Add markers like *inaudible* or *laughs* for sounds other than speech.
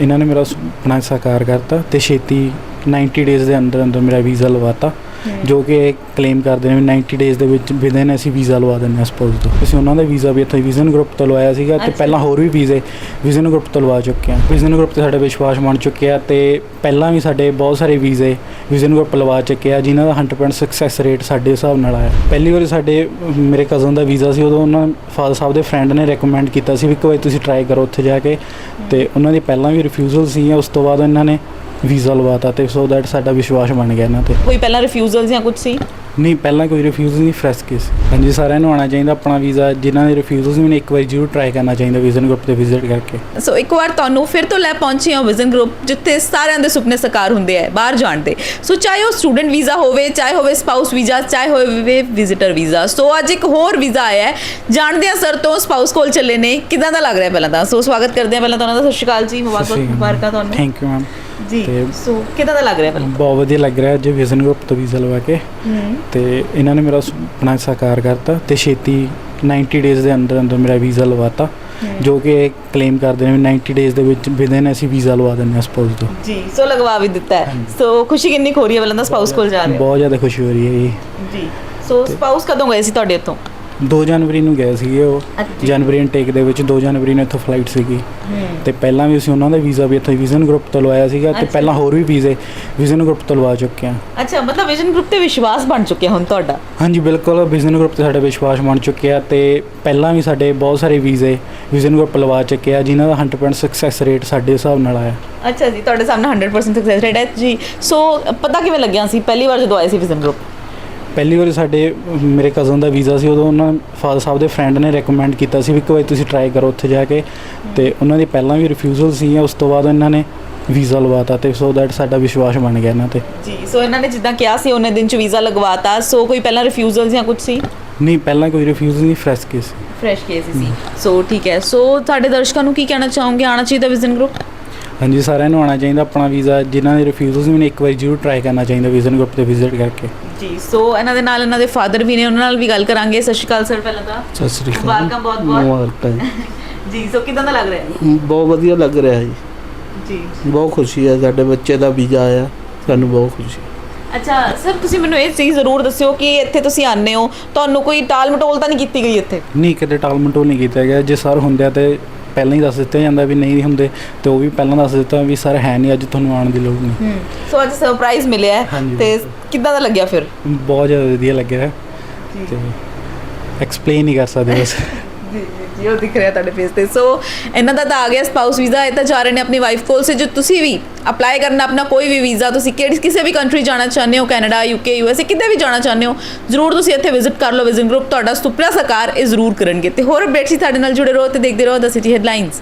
ਇਹਨਾਂ ਨੇ ਮੇਰਾ ਆਪਣਾ ਸਾਕਾਰ ਕਰਤਾ ਤੇ ਛੇਤੀ 90 ਡੇਜ਼ ਦੇ ਅੰਦਰ ਅੰਦਰ ਮੇਰਾ ਵੀਜ਼ਾ ਲਵਾਤਾ। ਜੋ ਕਿ ਇਹ ਕਲੇਮ ਕਰਦੇ ਨੇ ਵੀ 90 ਡੇਜ਼ ਦੇ ਵਿੱਚ ਵਿਦਨ ਅਸੀਂ ਵੀਜ਼ਾ ਲਵਾ ਦਿੰਦੇ ਹਾਂ ਸਪੋਜ਼ ਤੋਂ। ਅਸੀਂ ਉਹਨਾਂ ਦਾ ਵੀਜ਼ਾ ਵੀ ਇੱਥੇ ਵਿਜ਼ਨ ਗਰੁੱਪ ਤੋਂ ਲਵਾਇਆ ਸੀਗਾ ਤੇ। ਪਹਿਲਾਂ ਹੋਰ ਵੀ ਵੀਜ਼ੇ ਵਿਜ਼ਨ ਗਰੁੱਪ ਤੋਂ ਲਵਾ ਚੁੱਕੇ ਹਾਂ। ਵਿਜ਼ਨ ਗਰੁੱਪ ਤੇ ਸਾਡੇ ਵਿਸ਼ਵਾਸ ਬਣ ਚੁੱਕਿਆ ਤੇ ਪਹਿਲਾਂ ਵੀ ਸਾਡੇ ਬਹੁਤ ਸਾਰੇ ਵੀਜ਼ੇ ਵਿਜ਼ਨ ਗਰੁੱਪ ਲਵਾ ਚੁੱਕੇ ਆ ਜਿਨ੍ਹਾਂ ਦਾ 100% ਸਕਸੈਸ ਰੇਟ ਸਾਡੇ ਹਿਸਾਬ ਨਾਲ ਆਇਆ। ਪਹਿਲੀ ਵਾਰੀ ਸਾਡੇ ਮੇਰੇ ਕਜ਼ਨ ਦਾ ਵੀਜ਼ਾ ਸੀ ਉਦੋਂ ਉਹਨਾਂ ਫਾਦਰ ਸਾਹਿਬ ਦੇ ਫਰੈਂਡ ਨੇ ਰეკਮੈਂਡ ਕੀਤਾ ਸੀ ਵੀ ਇੱਕ ਵਾਰੀ ਤੁਸੀਂ ਟਰਾਈ ਕਰੋ ਉੱਥੇ ਜਾ ਕੇ ਤੇ ਉਹਨਾਂ ਦੀ ਪਹਿਲਾਂ ਵੀ ਰਿਫਿਊਜ਼ਲ ਸੀ ਉਸ ਤੋਂ ਬਾਅਦ ਇਹਨਾਂ ਨੇ ਵੀਜ਼ਾ ਲਵਾਤਾ ਤੇ ਸੋ ਦੈਟ ਸਾਡਾ ਵਿਸ਼ਵਾਸ ਬਣ ਗਿਆ ਇਹਨਾਂ ਤੇ। ਕੋਈ ਪਹਿਲਾਂ ਰਿਫਿਊਜ਼ਲ ਜਾਂ ਕੁਝ ਸੀ? ਨਹੀਂ ਪਹਿਲਾਂ ਕੋਈ ਰਿਫਿਊਜ਼ਲ ਨਹੀਂ ਫਰੈਸ਼ ਕੇਸ ਹਾਂਜੀ ਸਾਰਿਆਂ ਨੂੰ ਆਉਣਾ ਚਾਹੀਦਾ ਆਪਣਾ ਵੀਜ਼ਾ ਜਿਨ੍ਹਾਂ ਦੇ ਰਿਫਿਊਜ਼ਲ ਸੀ ਮੈਨੂੰ ਇੱਕ ਵਾਰੀ ਜ਼ਰੂਰ ਟਰਾਈ ਕਰਨਾ ਚਾਹੀਦਾ ਵਿਜ਼ਨ ਗਰੁੱਪ ਤੇ ਵਿਜ਼ਿਟ ਕਰਕੇ। ਸੋ ਇੱਕ ਵਾਰ ਤੁਹਾਨੂੰ ਫਿਰ ਤੋਂ ਲੈ ਪਹੁੰਚੇ ਹਾਂ ਵਿਜ਼ਨ ਗਰੁੱਪ ਜਿੱਥੇ ਸਾਰਿਆਂ ਦੇ ਸੁਪਨੇ ਸਾਕਾਰ ਹੁੰਦੇ ਆ ਬਾਹਰ ਜਾਣ ਦੇ। ਸੋ ਚਾਹੇ ਉਹ ਸਟੂਡੈਂਟ ਵੀਜ਼ਾ ਹੋਵੇ ਚਾਹੇ ਹੋਵੇ ਸਪਾਊਸ ਵੀਜ਼ਾ ਚਾਹੇ ਹੋਵੇ ਵਿਜ਼ਿਟਰ ਵੀਜ਼ਾ। ਸੋ ਅੱਜ ਇੱਕ ਹੋਰ ਵੀਜ਼ਾ ਆਇਆ ਹੈ। ਜਾਣਦੇ ਹਾਂ ਸਰ ਤੋਂ ਸਪਾਊਸ ਕੋਲ ਚੱਲੇ ਨੇ। ਕਿਦਾਂ ਦਾ ਲੱਗ ਰਿਹਾ ਪਹਿਲਾਂ ਤਾਂ? ਸੋ ਸਵਾਗਤ ਕਰਦੇ ਹਾਂ ਪਹਿਲਾਂ ਤਾਂ ਉਹਨਾਂ ਦਾ। ਸਤਿ ਸ਼੍ਰੀ ਅਕਾਲ ਜੀ ਮੁਬਾਰਕਾਂ ਤੁਹਾਨੂੰ। ਥੈਂਕ ਯੂ ਮੈਮ ਜੀ ਤੇ- ਸੋ ਕਿਦਾਂ ਦਾ ਲੱਗ ਰਿਹਾ ਪਹਿਲਾਂ ਬਹੁਤ ਵਧੀਆ ਲੱਗ ਰਿਹਾ ਅੱਜ ਵਿਜ਼ਨ ਗਰੁੱਪ ਤੋਂ ਵੀਜ਼ਾ ਲਵਾ ਕੇ। ਹੂੰ। ਤੇ ਇਹਨਾਂ ਨੇ ਮੇਰਾ ਸੁਪਨਾ ਸਾਕਾਰ ਕਰਤਾ ਤੇ ਛੇਤੀ 90 ਡੇਜ਼ ਦੇ ਅੰਦਰ ਅੰਦਰ ਮੇਰਾ ਵੀਜ਼ਾ ਲਵਾਤਾ ਜੋ ਕਿ ਇਹ ਕਲੇਮ ਕਰਦੇ ਨੇ ਵੀ 90 ਡੇਜ਼ ਦੇ ਵਿੱਚ ਵਿਦਨ ਅਸੀਂ ਵੀਜ਼ਾ ਲਵਾ ਦਿੰਦੇ ਹਾਂ ਸਪੋਜ਼ ਤੋਂ। ਜੀ ਸੋ ਲਗਵਾ ਵੀ ਦਿੱਤਾ ਹੈ। ਸੋ ਖੁਸ਼ੀ ਕਿੰਨੀ ਹੋ ਰਹੀ ਹੈ ਪਹਿਲਾਂ ਤਾਂ ਸਪਾਊਸ ਕੋਲ ਜਾ ਰਹੇ ਹੋ? ਬਹੁਤ ਜ਼ਿਆਦਾ ਖੁਸ਼ੀ ਹੋ ਰਹੀ ਹੈ ਜੀ ਜੀ ਸੋ ਸਪਾਊਸ ਕਦੋਂ ਗਏ ਸੀ ਤੁਹਾਡੇ ਇੱਥੋਂ? 2 ਜਨਵਰੀ ਨੂੰ ਗਏ ਸੀਗੇ ਉਹ। ਅੱਛਾ। ਜਨਵਰੀ ਇਨਟੇਕ ਦੇ ਵਿੱਚ 2 ਜਨਵਰੀ ਨੂੰ ਇੱਥੋਂ ਫਲਾਈਟ ਸੀਗੀ। ਤੇ ਪਹਿਲਾਂ ਵੀ ਅਸੀਂ ਉਹਨਾਂ ਦਾ ਵੀਜ਼ਾ ਵੀ ਇੱਥੋਂ ਵਿਜ਼ਨ ਗਰੁੱਪ ਤੋਂ ਲਵਾਇਆ ਸੀਗਾ ਤੇ ਅੱਛਾ। ਪਹਿਲਾਂ ਹੋਰ ਵੀ ਵੀਜ਼ੇ ਵਿਜ਼ਨ ਗਰੁੱਪ ਤੋਂ ਲਵਾ ਚੁੱਕੇ ਹਾਂ। ਅੱਛਾ ਮਤਲਬ ਵਿਜ਼ਨ ਗਰੁੱਪ ਤੇ ਵਿਸ਼ਵਾਸ ਬਣ ਚੁੱਕਿਆ ਹੁਣ ਤੁਹਾਡਾ? ਹਾਂਜੀ ਬਿਲਕੁਲ। ਵਿਜ਼ਨ ਗਰੁੱਪ ਤੇ ਸਾਡਾ ਵਿਸ਼ਵਾਸ ਬਣ ਚੁੱਕਿਆ ਤੇ ਪਹਿਲਾਂ ਵੀ ਸਾਡੇ ਬਹੁਤ ਸਾਰੇ ਵੀਜ਼ੇ ਵਿਜ਼ਨ ਗਰੁੱਪ ਲਵਾ ਚੁੱਕੇ ਆ ਜਿਨ੍ਹਾਂ ਦਾ 100% ਸਕਸੈਸ ਰੇਟ ਸਾਡੇ ਹਿਸਾਬ ਨਾਲ ਆਇਆ। ਅੱਛਾ ਜੀ ਤੁਹਾਡੇ ਸਾਹਮਣੇ 100% ਸਕਸੈਸ ਰੇਟ ਹੈ ਜੀ। ਸੋ ਪਤਾ ਕਿਵੇਂ ਲੱਗਿਆ ਸੀ? ਪਹਿਲੀ ਵਾਰ ਜਦੋਂ ਆਏ ਸੀ ਵਿਜ਼ਨ ਗਰੁੱਪ ਪਹਿਲੀ ਵਾਰੀ ਸਾਡੇ ਮੇਰੇ ਕਜ਼ਨ ਦਾ ਵੀਜ਼ਾ ਸੀ ਉਦੋਂ ਉਹਨਾਂ ਫਾਦਰ ਸਾਹਿਬ ਦੇ ਫਰੈਂਡ ਨੇ ਰეკਮੈਂਡ ਕੀਤਾ ਸੀ ਵੀ ਇੱਕ ਵਾਰੀ ਤੁਸੀਂ ਟਰਾਈ ਕਰੋ ਉੱਥੇ ਜਾ ਕੇ ਤੇ ਉਹਨਾਂ ਦੀ ਪਹਿਲਾਂ ਵੀ ਰਿਫਿਊਜ਼ਲ ਸੀ ਉਸ ਤੋਂ ਬਾਅਦ ਇਹਨਾਂ ਨੇ ਵੀਜ਼ਾ ਲਵਾਤਾ ਤੇ ਸੋ ਦੈਟ ਸਾਡਾ ਵਿਸ਼ਵਾਸ ਬਣ ਗਿਆ ਇਹਨਾਂ ਤੇ। ਜੀ ਸੋ ਇਹਨਾਂ ਨੇ ਜਿੱਦਾਂ ਕਿਹਾ ਸੀ ਉਹਨੇ ਦਿਨ ਚ ਵੀਜ਼ਾ ਲਗਵਾਤਾ ਸੋ ਕੋਈ ਪਹਿਲਾਂ ਰਿਫਿਊਜ਼ਲ ਜਾਂ ਕੁਝ ਸੀ? ਨਹੀਂ ਪਹਿਲਾਂ ਕੋਈ ਰਿਫਿਊਜ਼ਲ ਨਹੀਂ ਫਰੈਸ਼ ਕੇਸ ਫਰੈਸ਼ ਕੇਸ ਸੀ। ਸੋ ਠੀਕ ਹੈ ਸੋ ਸਾਡੇ ਦਰਸ਼ਕਾਂ ਨੂੰ ਕੀ ਕਹਿਣਾ ਚਾਹੋਗੇ? ਆਣਾ ਚਾਹੀਦਾ ਵਿਜ਼ਨ ਗਰੁੱਪ ਹਾਂਜੀ ਸਾਰਿਆਂ ਨੂੰ ਆਉਣਾ ਚਾਹੀਦਾ ਆਪਣਾ ਵੀਜ਼ਾ ਜਿਨ੍ਹਾਂ ਦੇ ਰਿਫਿਊਜ਼ਲ ਸੀ ਮੈਨੂੰ ਇੱਕ ਵਾਰੀ ਜ਼ਰੂਰ ਟਰਾਈ ਕਰਨਾ ਚਾਹੀਦਾ ਵਿਜ਼ਨ ਗਰੁੱਪ ਤੇ ਵਿਜ਼ਿਟ ਕਰਕੇ। ਜੀ ਸੋ ਇਹਨਾਂ ਦੇ ਨਾਲ ਇਹਨਾਂ ਦੇ ਫਾਦਰ ਵੀ ਨੇ ਉਹਨਾਂ ਨਾਲ ਵੀ ਗੱਲ ਕਰਾਂਗੇ। ਸਤਿ ਸ਼੍ਰੀ ਅਕਾਲ ਸਰ ਪਹਿਲਾਂ ਤਾਂ। ਸਤਿ ਸ੍ਰੀ ਅਕਾਲ। ਮੁਬਾਰਕਾਂ ਬਹੁਤ ਬਹੁਤ। ਮੁਬਾਰਕਾਂ *laughs* ਜੀ। ਸੋ ਕਿਦਾਂ ਦਾ ਲੱਗ ਰਿਹਾ ਹੈ ਬਹੁਤ ਵਧੀਆ ਲੱਗ ਰਿਹਾ ਜੀ। ਜੀ। ਬਹੁਤ ਖੁਸ਼ੀ ਹੈ ਸਾਡੇ ਬੱਚੇ ਦਾ ਵੀਜ਼ਾ ਆਇਆ। ਸਾਨੂੰ ਬਹੁਤ ਖੁਸ਼ੀ ਅੱਛਾ ਸਰ ਤੁਸੀਂ ਮੈਨੂੰ ਇਹ ਚੀਜ਼ ਜ਼ਰੂਰ ਦੱਸਿਓ ਕਿ ਇੱਥੇ ਤੁਸੀਂ ਆਨੇ ਹੋ। ਤੁਹਾਨੂੰ ਕੋਈ ਟਾਲ ਮਟੋਲ ਤਾਂ ਨਹੀਂ ਕੀਤੀ ਗਈ ਇੱਥੇ? ਨਹੀਂ ਕਿਤੇ ਟਾਲਮਟੋਲ ਨਹੀਂ ਕੀਤਾ ਗਿਆ। ਜੇ ਸਰ ਹੁੰਦੇ ਆ ਤੇ ਪਹਿਲਾਂ ਹੀ ਦੱਸ ਦਿੱਤਾ ਜਾਂਦਾ ਵੀ ਨਹੀਂ ਹੁੰਦੇ ਤੇ ਉਹ ਵੀ ਪਹਿਲਾਂ ਦੱਸ ਦਿੱਤਾ ਵੀ ਸਰ ਹੈ ਨਹੀਂ ਅੱਜ ਤੁਹਾਨੂੰ ਆਉਣ ਦੀ ਲੋੜ ਨਹੀਂ। ਹੂੰ ਸੋ ਅੱਜ ਸਰਪ੍ਰਾਈਜ਼ ਮਿਲਿਆ ਤੇ। ਕਿੱਦਾਂ ਦਾ ਲੱਗਿਆ ਫਿਰ? ਬਹੁਤ ਜ਼ਿਆਦਾ ਵਧੀਆ ਲੱਗਿਆ ਤੇ ਐਕਸਪਲੇਨ ਨਹੀਂ ਕਰ ਸਕਦੇ ਬਸ। *laughs* ਜੀ ਜੀ ਉਹ ਦਿਖ ਰਿਹਾ ਤੁਹਾਡੇ ਫੇਸ ਤੇ। ਸੋ ਇਹਨਾਂ ਦਾ ਤਾਂ ਆ ਗਿਆ ਸਪਾਊਸ ਵੀਜ਼ਾ ਇਹ ਤਾਂ ਜਾ ਰਹੇ ਨੇ ਆਪਣੀ ਵਾਈਫ ਕੋਲ। ਸੇ ਜੋ ਤੁਸੀਂ ਵੀ ਅਪਲਾਈ ਕਰਨਾ ਆਪਣਾ ਕੋਈ ਵੀ ਵੀਜ਼ਾ ਤੁਸੀਂ ਕਿਹੜੀ ਕਿਸੇ ਵੀ ਕੰਟਰੀ ਜਾਣਾ ਚਾਹੁੰਦੇ ਹੋ, ਕੈਨੇਡਾ ਯੂਕੇ ਯੂਐਸਏ ਕਿਤੇ ਵੀ ਜਾਣਾ ਚਾਹੁੰਦੇ ਹੋ, ਜ਼ਰੂਰ ਤੁਸੀਂ ਇੱਥੇ ਵਿਜ਼ਿਟ ਕਰ ਲਓ ਵਿਜਿਟ ਗਰੁੱਪ ਤੁਹਾਡਾ ਸੁਪਨਾ ਸਾਕਾਰ ਇਹ ਜ਼ਰੂਰ ਕਰਨਗੇ। ਤੇ ਹੋਰ ਅਪਡੇਟਸ ਤੁਹਾਡੇ ਨਾਲ ਜੁੜੇ ਰਹੋ ਤੇ ਦੇਖਦੇ ਰਹੋ ਦ ਸਿਟੀ ਹੈਡਲਾਈਨਸ